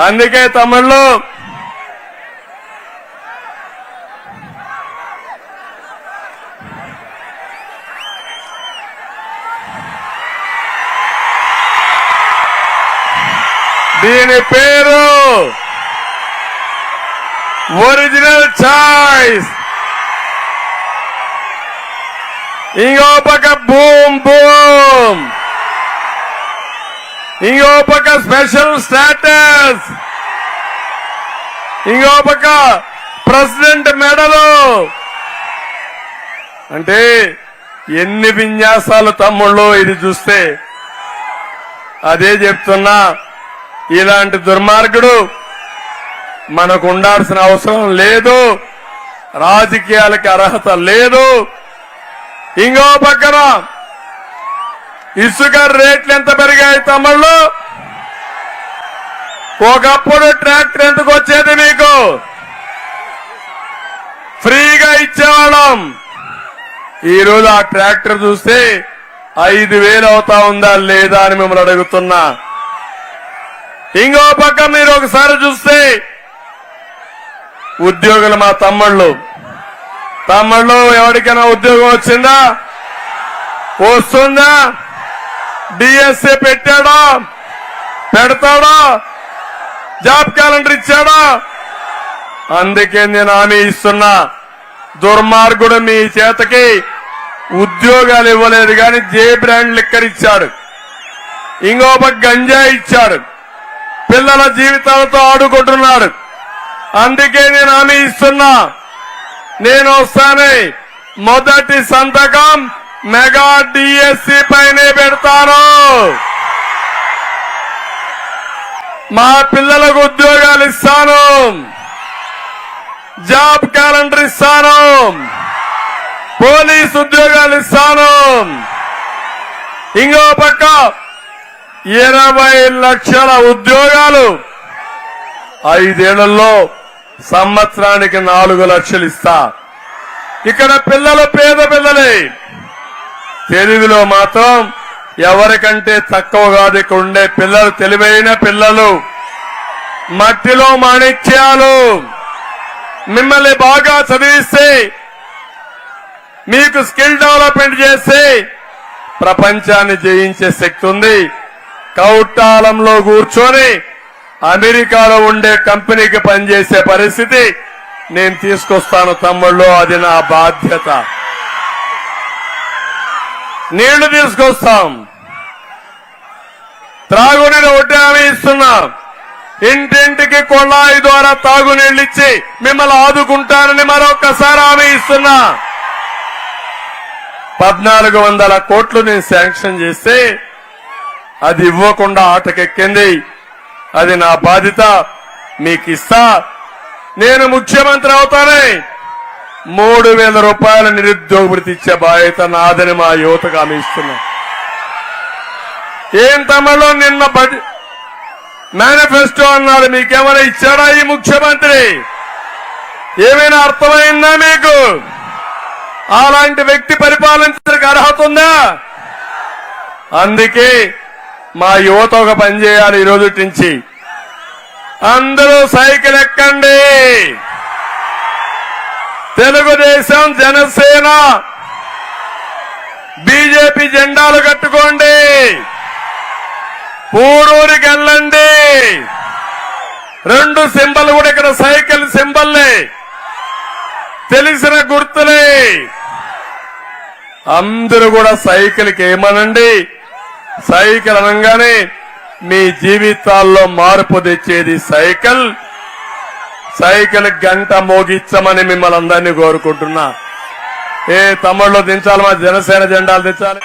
అందుకే తమిళ్ళు దీని పేరు ఒరిజినల్ చాయిస్. ఇంకో పక్క భూ ఇంకో పక్క స్పెషల్ స్టాటస్. ఇంకో పక్క ప్రెసిడెంట్ మెడలు. అంటే ఎన్ని విన్యాసాలు తమ్ముళ్ళు ఇది చూస్తే. అదే చెప్తున్నా ఇలాంటి దుర్మార్గుడు మనకు ఉండాల్సిన అవసరం లేదు రాజకీయాలకి అర్హత లేదు. ఇంకో పక్కన ఇసుక రేట్లు ఎంత పెరిగాయి తమ్ముళ్ళు? ఒకప్పుడు ట్రాక్టర్ ఎందుకు వచ్చేది మీకు? ఫ్రీగా ఇచ్చేవాళ్ళం. ఈ రోజు ఆ ట్రాక్టర్ చూస్తే ఐదు వేలు అవుతా ఉందా లేదా అని మిమ్మల్ని అడుగుతున్నా. ఇంకో పక్క మీరు ఒకసారి చూస్తే ఉద్యోగులు మా తమ్ముళ్ళు. తమ్ముళ్ళు ఎవరికైనా ఉద్యోగం వచ్చిందా? వస్తుందా? డిఎస్సి పెట్టాడా? పెడతాడా? జాబ్ క్యాలెండర్ ఇచ్చాడా? అందుకే నేను హామీ ఇస్తున్నా. దుర్మార్గుడు మీ చేతకి ఉద్యోగాలు ఇవ్వలేదు కానీ జే బ్రాండ్ లిక్కర్ ఇచ్చాడు. ఇంకో పక్క గంజా ఇచ్చాడు. పిల్లల జీవితాలతో ఆడుకుంటున్నాడు. అందుకే నేను హామీ ఇస్తున్నా. నేను వస్తానే. మొదటి సంతకం మెగా డిఎస్సి పైనే పెడతాను. మా పిల్లలకు ఉద్యోగాలు ఇస్తాను. జాబ్ క్యాలెండర్ ఇస్తాను. పోలీస్ ఉద్యోగాలు ఇస్తాను. ఇంకో పక్క ఇరవై లక్షల ఉద్యోగాలు ఐదేళ్ళలో సంవత్సరానికి నాలుగు లక్షలు ఇస్తా. ఇక్కడ పిల్లలు పేద పిల్లలే. తెలుగులో మాత్రం ఎవరికంటే తక్కువ కాదు ఇక్కడ ఉండే పిల్లలు తెలివైన పిల్లలు. మట్టిలో మాణిక్యాలు. మిమ్మల్ని బాగా చదివిస్తే మీకు స్కిల్ డెవలప్మెంట్ చేస్తే ప్రపంచాన్ని జయించే శక్తి ఉంది. కౌటాలంలో కూర్చొని అమెరికాలో ఉండే కంపెనీకి పనిచేసే పరిస్థితి నేను తీసుకొస్తాను తమ్ముళ్ళు అది నా బాధ్యత. నీళ్ళు తీసుకొస్తాం. త్రాగునీరు ఒకటి హామీ ఇస్తున్నాం. ఇంటింటికి కొళాయి ద్వారా తాగునీళ్ళు ఇచ్చి మిమ్మల్ని ఆదుకుంటానని మరొకసారి హామీ ఇస్తున్నా. పద్నాలుగు వందల కోట్లు నేను శాంక్షన్ చేస్తే అది ఇవ్వకుండా ఆటకెక్కింది. అది నా బాధ్యత. మీకు ఇస్తా. నేను ముఖ్యమంత్రి అవుతానే. మూడు వేల రూపాయల నిరుద్యోగ వృత్తి ఇచ్చే బాధ్యత నాదని మా యువతకు ఆమె ఇస్తున్నా. ఏం తమలో నిన్న మేనిఫెస్టో అన్నాడు మీకేమైనా ఇచ్చాడా ఈ ముఖ్యమంత్రి? ఏమైనా అర్థమైందా మీకు? అలాంటి వ్యక్తి పరిపాలించడానికి అర్హత ఉందా? అందుకే మా యువత ఒక పని చేయాలి నుంచి. అందరూ సైకిల్ ఎక్కండి. తెలుగుదేశం జనసేన. బీజేపీ జెండాలు కట్టుకోండి. పూడూరికి వెళ్ళండి. రెండు సింబల్ కూడా ఇక్కడ సైకిల్ సింబల్లే. తెలిసిన గుర్తులే. అందరూ కూడా సైకిల్కి ఏమనండి? సైకిల్ అనగానే మీ జీవితాల్లో మార్పు తెచ్చేది సైకిల్. సైకిల్ గంట మోగిచ్చమని మిమ్మల్ని అందరినీ కోరుకుంటున్నా. ఏ తమ్ముళ్ళు దించాలి మా జనసేన జెండాలు తెచ్చాలి.